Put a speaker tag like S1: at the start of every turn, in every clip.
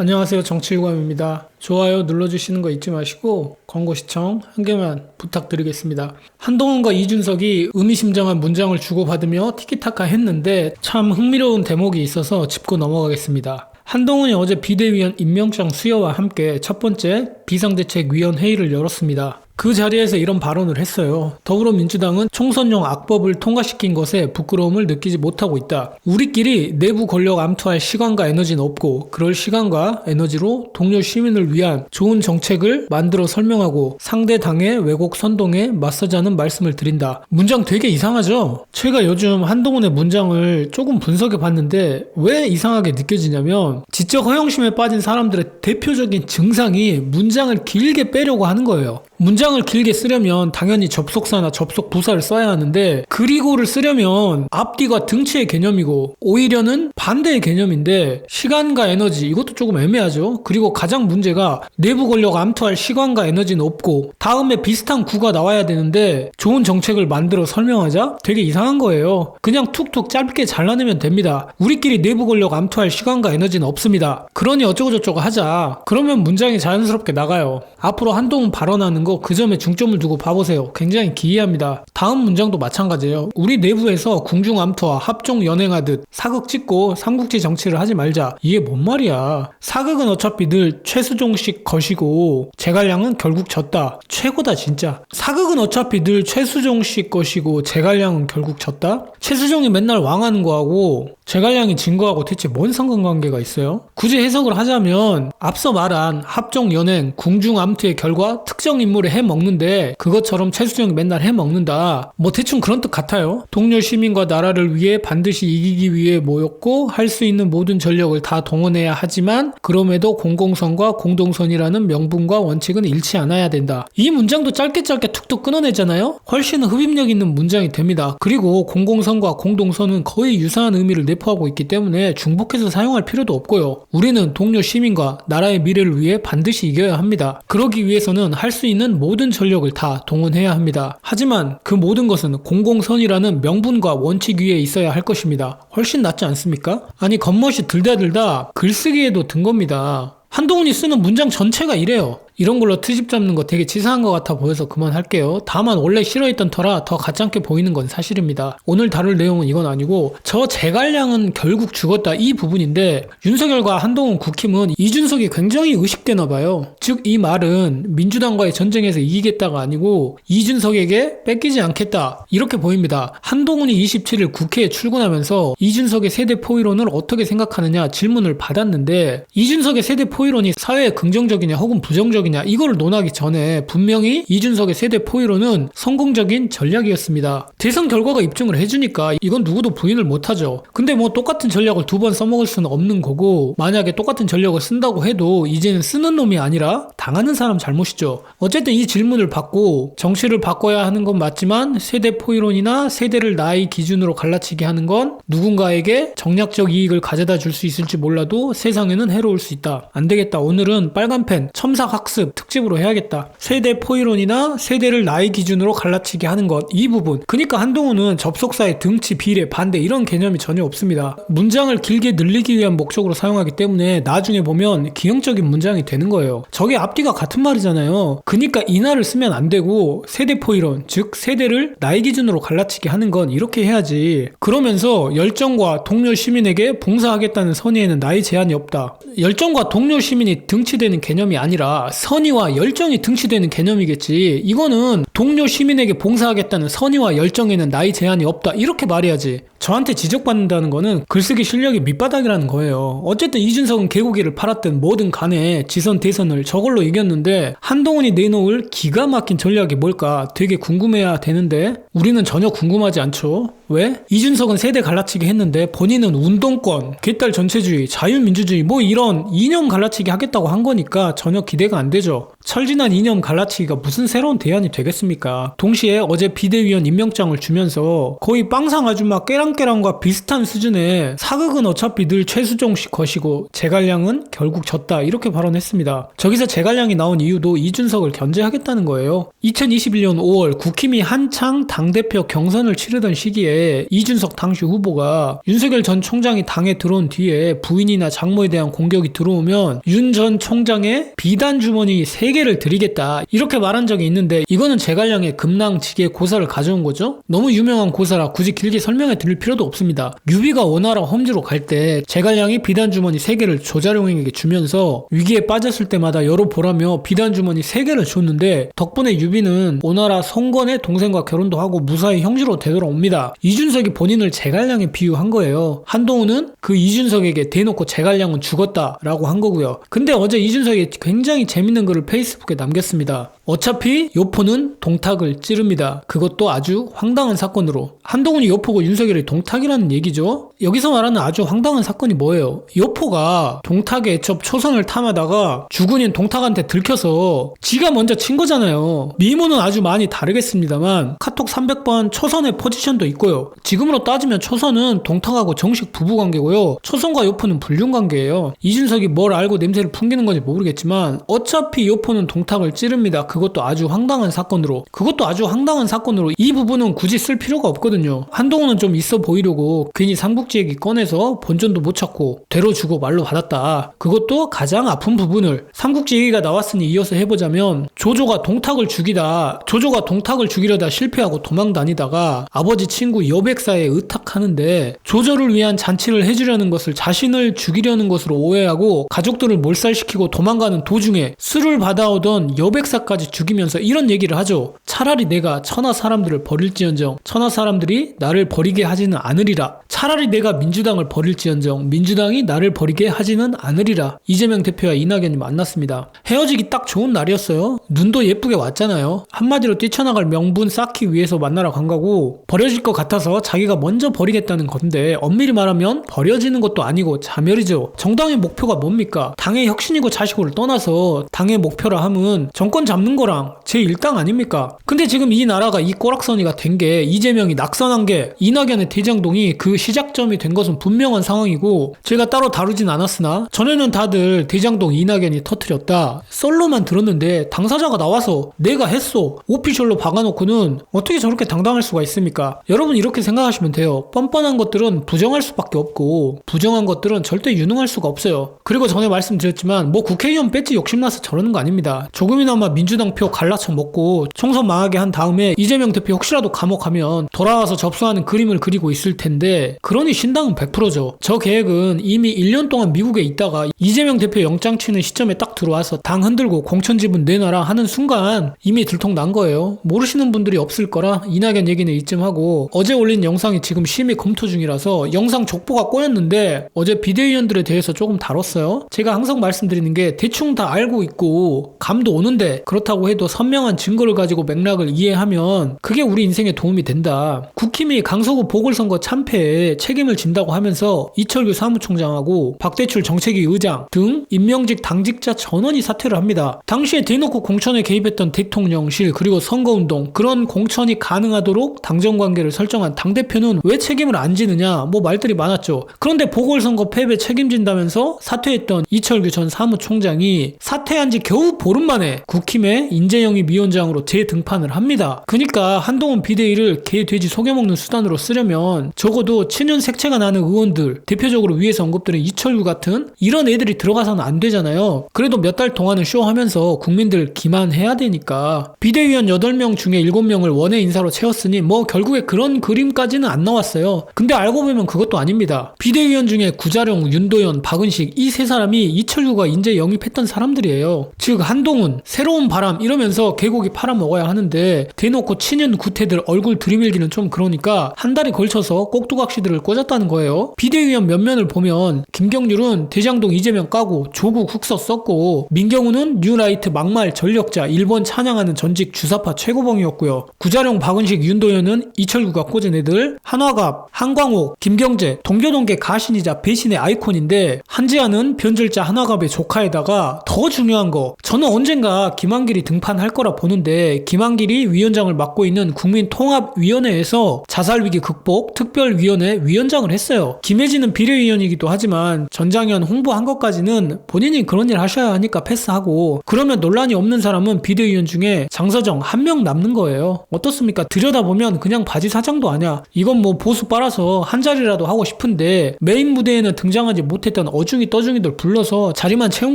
S1: 안녕하세요. 정치유감입니다. 좋아요 눌러주시는 거 잊지 마시고 광고 시청 한 개만 부탁드리겠습니다. 한동훈과 이준석이 의미심장한 문장을 주고받으며 티키타카 했는데 참 흥미로운 대목이 있어서 짚고 넘어가겠습니다. 한동훈이 어제 비대위원 임명장 수여와 함께 첫 번째 비상대책위원 회의를 열었습니다. 그 자리에서 이런 발언을 했어요. 더불어민주당은 총선용 악법을 통과시킨 것에 부끄러움을 느끼지 못하고 있다. 우리끼리 내부 권력 암투할 시간과 에너지는 없고 그럴 시간과 에너지로 동료 시민을 위한 좋은 정책을 만들어 설명하고 상대 당의 왜곡 선동에 맞서자는 말씀을 드린다. 문장 되게 이상하죠? 제가 요즘 한동훈의 문장을 조금 분석해 봤는데 왜 이상하게 느껴지냐면 지적 허영심에 빠진 사람들의 대표적인 증상이 문장을 길게 빼려고 하는 거예요. 문장을 길게 쓰려면 당연히 접속사나 접속 부사를 써야 하는데 그리고를 쓰려면 앞뒤가 등치의 개념이고 오히려는 반대의 개념인데 시간과 에너지 이것도 조금 애매하죠. 그리고 가장 문제가 내부 권력 암투할 시간과 에너지는 없고 다음에 비슷한 구가 나와야 되는데 좋은 정책을 만들어 설명하자 되게 이상한 거예요. 그냥 툭툭 짧게 잘라내면 됩니다. 우리끼리 내부 권력 암투할 시간과 에너지는 없습니다. 그러니 어쩌고저쩌고 하자. 그러면 문장이 자연스럽게 나가요. 앞으로 한동훈 발언하는 거그 점에 중점을 두고 봐보세요. 굉장히 기이합니다. 다음 문장도 마찬가지예요. 우리 내부에서 궁중 암투와 합종 연행하듯 사극 찍고 삼국지 정치를 하지 말자. 이게 뭔 말이야? 사극은 어차피 늘 최수종식 것이고 제갈량은 결국 졌다. 최고다 진짜. 사극은 어차피 늘 최수종식 것이고 제갈량은 결국 졌다. 최수종이 맨날 왕하는 거하고 제갈량이 진 거하고 대체 뭔 상관관계가 있어요? 굳이 해석을 하자면 앞서 말한 합종 연행, 궁중 암투의 결과 특정 인물을 해 먹는데 그것처럼 최수정이 맨날 해 먹는다. 뭐 대충 그런 뜻 같아요. 동료 시민과 나라를 위해 반드시 이기기 위해 모였고 할 수 있는 모든 전력을 다 동원해야 하지만 그럼에도 공공선과 공동선이라는 명분과 원칙은 잃지 않아야 된다. 이 문장도 짧게 짧게 툭툭 끊어내잖아요. 훨씬 흡입력 있는 문장이 됩니다. 그리고 공공선과 공동선은 거의 유사한 의미를 내 포하고 있기 때문에 중복해서 사용할 필요도 없고요. 우리는 동료 시민과 나라의 미래를 위해 반드시 이겨야 합니다. 그러기 위해서는 할 수 있는 모든 전력을 다 동원해야 합니다. 하지만 그 모든 것은 공공선이라는 명분과 원칙 위에 있어야 할 것입니다. 훨씬 낫지 않습니까? 아니 겉멋이 들다들다 글쓰기에도 든 겁니다. 한동훈이 쓰는 문장 전체가 이래요. 이런 걸로 트집 잡는 거 되게 치사한 것 같아 보여서 그만할게요. 다만 원래 싫어했던 터라 더 가짜게 보이는 건 사실입니다. 오늘 다룰 내용은 이건 아니고 저 제갈량은 결국 죽었다 이 부분인데 윤석열과 한동훈 국힘은 이준석이 굉장히 의식되나 봐요. 즉 이 말은 민주당과의 전쟁에서 이기겠다가 아니고 이준석에게 뺏기지 않겠다 이렇게 보입니다. 한동훈이 27일 국회에 출근하면서 이준석의 세대 포이론을 어떻게 생각하느냐 질문을 받았는데 이준석의 세대 포이론이 사회에 긍정적이냐 혹은 부정적이냐 전략이냐 이거를 논하기 전에 분명히 이준석의 세대 포위로는 성공적인 전략이었습니다. 대선 결과가 입증을 해주니까 이건 누구도 부인을 못하죠. 근데 뭐 똑같은 전략을 두 번 써먹을 수는 없는 거고 만약에 똑같은 전략을 쓴다고 해도 이제는 쓰는 놈이 아니라 당하는 사람 잘못이죠. 어쨌든 이 질문을 받고 정치를 바꿔야 하는 건 맞지만 세대 포이론이나 세대를 나이 기준으로 갈라치게 하는 건 누군가에게 정략적 이익을 가져다 줄 수 있을지 몰라도 세상에는 해로울 수 있다. 안 되겠다. 오늘은 빨간 펜 첨삭 학습 학습 특집으로 해야겠다. 세대 포이론이나 세대를 나이 기준으로 갈라치게 하는 것 이 부분. 그니까 한동훈은 접속사의 등치 비례 반대 이런 개념이 전혀 없습니다. 문장을 길게 늘리기 위한 목적으로 사용하기 때문에 나중에 보면 기형적인 문장이 되는 거예요. 저게 앞뒤가 같은 말이잖아요. 그니까 이날을 쓰면 안 되고 세대 포이론 즉 세대를 나이 기준으로 갈라치게 하는 건 이렇게 해야지. 그러면서 열정과 동료 시민에게 봉사하겠다는 선의에는 나이 제한이 없다. 열정과 동료 시민이 등치되는 개념이 아니라 선 의와 열정이 등치되는 개념이겠지. 이거는 동료 시민에게 봉사하겠다는 선의와 열정에는 나이 제한이 없다. 이렇게 말해야지. 저한테 지적받는다는 거는 글쓰기 실력이 밑바닥이라는 거예요. 어쨌든 이준석은 개고기를 팔았든 뭐든 간에 지선 대선을 저걸로 이겼는데 한동훈이 내놓을 기가 막힌 전략이 뭘까 되게 궁금해야 되는데 우리는 전혀 궁금하지 않죠. 왜? 이준석은 세대 갈라치기 했는데 본인은 운동권, 개딸 전체주의, 자유민주주의 뭐 이런 이념 갈라치기 하겠다고 한 거니까 전혀 기대가 안 되죠. 철진한 이념 갈라치기가 무슨 새로운 대안이 되겠습니까? 동시에 어제 비대위원 임명장을 주면서 거의 빵상 아줌마 깨랑깨랑과 비슷한 수준의 사극은 어차피 늘 최수종 씨 것이고 제갈량은 결국 졌다 이렇게 발언했습니다. 저기서 제갈량이 나온 이유도 이준석을 견제하겠다는 거예요. 2021년 5월 국힘이 한창 당대표 경선을 치르던 시기에 때 이준석 당시 후보가 윤석열 전 총장이 당에 들어온 뒤에 부인이나 장모에 대한 공격이 들어오면 윤 전 총장의 비단 주머니 3개를 드리겠다 이렇게 말한 적이 있는데 이거는 제갈량의 금낭지게 고사를 가져온 거죠. 너무 유명한 고사라 굳이 길게 설명해 드릴 필요도 없습니다. 유비가 원나라 험지로 갈 때 제갈량이 비단 주머니 3개를 조자룡에게 주면서 위기에 빠졌을 때마다 열어보라며 비단 주머니 3개를 줬는데 덕분에 유비는 오나라 성건의 동생과 결혼도 하고 무사히 형제로 되돌아옵니다. 이준석이 본인을 제갈량에 비유한 거예요. 한동훈은 그 이준석에게 대놓고 제갈량은 죽었다라고 한 거고요. 근데 어제 이준석이 굉장히 재밌는 글을 페이 스북에 남겼습니다. 어차피 요포는 동탁을 찌릅니다. 그것도 아주 황당한 사건으로. 한동훈이 요포고 윤석열이 동탁이라는 얘기죠. 여기서 말하는 아주 황당한 사건이 뭐예요? 요포가 동탁의 애첩 초선을 탐하다가 주군인 동탁한테 들켜서 지가 먼저 친 거잖아요. 미모는 아주 많이 다르겠습니다만 카톡 300번 초선의 포지션도 있고요. 지금으로 따지면 초선은 동탁하고 정식 부부 관계고요. 초선과 요포는 불륜 관계예요. 이준석이 뭘 알고 냄새를 풍기는 건지 모르겠지만 어차피 요포는 동탁을 찌릅니다. 그것도 아주 황당한 사건으로 그것도 아주 황당한 사건으로 이 부분은 굳이 쓸 필요가 없거든요. 한동훈은 좀 있어 보이려고 괜히 삼국지 얘기 꺼내서 본전도 못 찾고 되로 주고 말로 받았다. 그것도 가장 아픈 부분을 삼국지 얘기가 나왔으니 이어서 해보자면 조조가 동탁을 죽이다 조조가 동탁을 죽이려다 실패하고 도망 다니다가 아버지 친구 여백사에 의탁하는데 조조를 위한 잔치를 해주려는 것을 자신을 죽이려는 것으로 오해하고 가족들을 몰살시키고 도망가는 도중에 술을 받아오던 여백사까지 죽이면서 이런 얘기를 하죠. 차라리 내가 천하 사람들을 버릴지언정 천하 사람들이 나를 버리게 하지는 않으리라. 차라리 내가 민주당을 버릴지언정 민주당이 나를 버리게 하지는 않으리라. 이재명 대표와 이낙연이 만났습니다. 헤어지기 딱 좋은 날이었어요. 눈도 예쁘게 왔잖아요. 한마디로 뛰쳐나갈 명분 쌓기 위해서 만나러 간 거고 버려질 것 같아서 자기가 먼저 버리겠다는 건데 엄밀히 말하면 버려지는 것도 아니고 자멸이죠. 정당의 목표가 뭡니까? 당의 혁신이고 자식고를 떠나서 당의 목표라 함은 정권 잡는 거랑 제 일당 아닙니까? 근데 지금 이 나라가 이 꼬락서니가 된 게 이재명이 낙선한 게 이낙연의 대장동이 그 시작점이 된 것은 분명한 상황이고 제가 따로 다루진 않았으나 전에는 다들 대장동 이낙연이 터트렸다 썰로만 들었는데 당사자가 나와서 내가 했어 오피셜로 박아놓고는 어떻게 저렇게 당당할 수가 있습니까? 여러분 이렇게 생각하시면 돼요. 뻔뻔한 것들은 부정할 수밖에 없고 부정한 것들은 절대 유능할 수가 없어요. 그리고 전에 말씀드렸지만 뭐 국회의원 배지 욕심나서 저러는 거 아닙니다. 조금이나마 민주당 표 갈라쳐 먹고 총선 망하게 한 다음에 이재명 대표 혹시라도 감옥하면 돌아와서 접수하는 그림을 그리고 있을 텐데 그러니 신당은 100%죠. 저 계획은 이미 1년 동안 미국에 있다가 이재명 대표 영장 치는 시점에 딱 들어와서 당 흔들고 공천 지분 내놔라 하는 순간 이미 들통 난 거예요. 모르시는 분들이 없을 거라 이낙연 얘기는 이쯤 하고 어제 올린 영상이 지금 심의 검토 중이라서 영상 족보가 꼬였는데 어제 비대위원들에 대해서 조금 다뤘어요. 제가 항상 말씀드리는 게 대충 다 알고 있고 감도 오는데 그렇다 고 해도 선명한 증거를 가지고 맥락을 이해하면 그게 우리 인생에 도움이 된다. 국힘이 강서구 보궐선거 참패에 책임을 진다고 하면서 이철규 사무총장하고 박대출 정책위 의장 등 임명직 당직자 전원이 사퇴를 합니다. 당시에 대놓고 공천에 개입했던 대통령실 그리고 선거운동 그런 공천이 가능하도록 당정 관계를 설정한 당대표는 왜 책임을 안 지느냐 뭐 말들이 많았죠. 그런데 보궐선거 패배 책임진다면서 사퇴했던 이철규 전 사무총장이 사퇴한 지 겨우 보름 만에 국힘 의 인재영입 위원장으로 재등판을 합니다. 그러니까 한동훈 비대위를 개 돼지 속여먹는 수단으로 쓰려면 적어도 친윤 색채가 나는 의원들 대표적으로 위에서 언급드린 이철규 같은 이런 애들이 들어가서는 안 되잖아요. 그래도 몇 달 동안은 쇼하면서 국민들 기만해야 되니까 비대위원 8명 중에 7명을 원외 인사로 채웠으니 뭐 결국에 그런 그림까지는 안 나왔어요. 근데 알고 보면 그것도 아닙니다. 비대위원 중에 구자룡, 윤도현, 박은식 이 세 사람이 이철규가 인재 영입했던 사람들이에요. 즉 한동훈, 새로운 바람 이러면서 개고기 팔아먹어야 하는데 대놓고 친윤 구태들 얼굴 들이밀기는 좀 그러니까 한 달에 걸쳐서 꼭두각시들을 꽂았다는 거예요. 비대위원 면면을 보면 김경률은 대장동 이재명 까고 조국 흑서 썼고 민경우는 뉴라이트 막말 전력자 일본 찬양하는 전직 주사파 최고봉이었고요. 구자룡 박은식 윤도현은 이철구가 꽂은 애들 한화갑 한광옥 김경재 동교동계 가신이자 배신의 아이콘인데 한지아는 변절자 한화갑의 조카에다가 더 중요한 거 저는 언젠가 김한길이 김한길이 등판할 거라 보는데 김한길이 위원장을 맡고 있는 국민통합위원회에서 자살위기 극복 특별위원회 위원장을 했어요. 김혜진은 비례위원이기도 하지만 전장현 홍보한 것까지는 본인이 그런 일 하셔야 하니까 패스하고 그러면 논란이 없는 사람은 비대위원 중에 장서정 한 명 남는 거예요. 어떻습니까? 들여다보면 그냥 바지 사장도 아니야. 이건 뭐 보수 빨아서 한 자리라도 하고 싶은데 메인 무대에는 등장하지 못했던 어중이 떠중이들 불러서 자리만 채운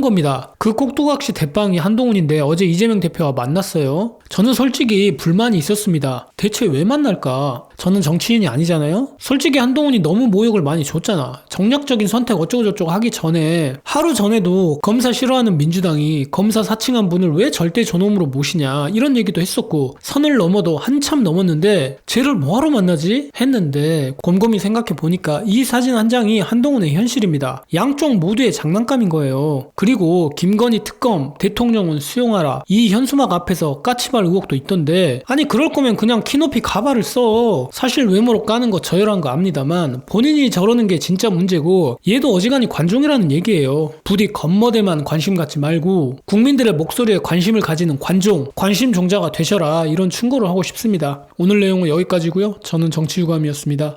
S1: 겁니다. 그 꼭두각시 대빵이 한동훈인데 어제 이재명 대표와 만났어요. 저는 솔직히 불만이 있었습니다. 대체 왜 만날까? 저는 정치인이 아니잖아요? 솔직히 한동훈이 너무 모욕을 많이 줬잖아. 정략적인 선택 어쩌고저쩌고 하기 전에 하루 전에도 검사 싫어하는 민주당이 검사 사칭한 분을 왜 절대 저놈으로 모시냐 이런 얘기도 했었고 선을 넘어도 한참 넘었는데 쟤를 뭐하러 만나지? 했는데 곰곰이 생각해 보니까 이 사진 한 장이 한동훈의 현실입니다. 양쪽 모두의 장난감인 거예요. 그리고 김건희 특검 대통령은 수용하라 이 현수막 앞에서 까치발 의혹도 있던데 아니 그럴 거면 그냥 키높이 가발을 써 사실 외모로 까는 거 저열한 거 압니다만 본인이 저러는 게 진짜 문제고 얘도 어지간히 관종이라는 얘기예요. 부디 겉모델만 관심 갖지 말고 국민들의 목소리에 관심을 가지는 관종 관심 종자가 되셔라 이런 충고를 하고 싶습니다. 오늘 내용은 여기까지고요. 저는 정치유감이었습니다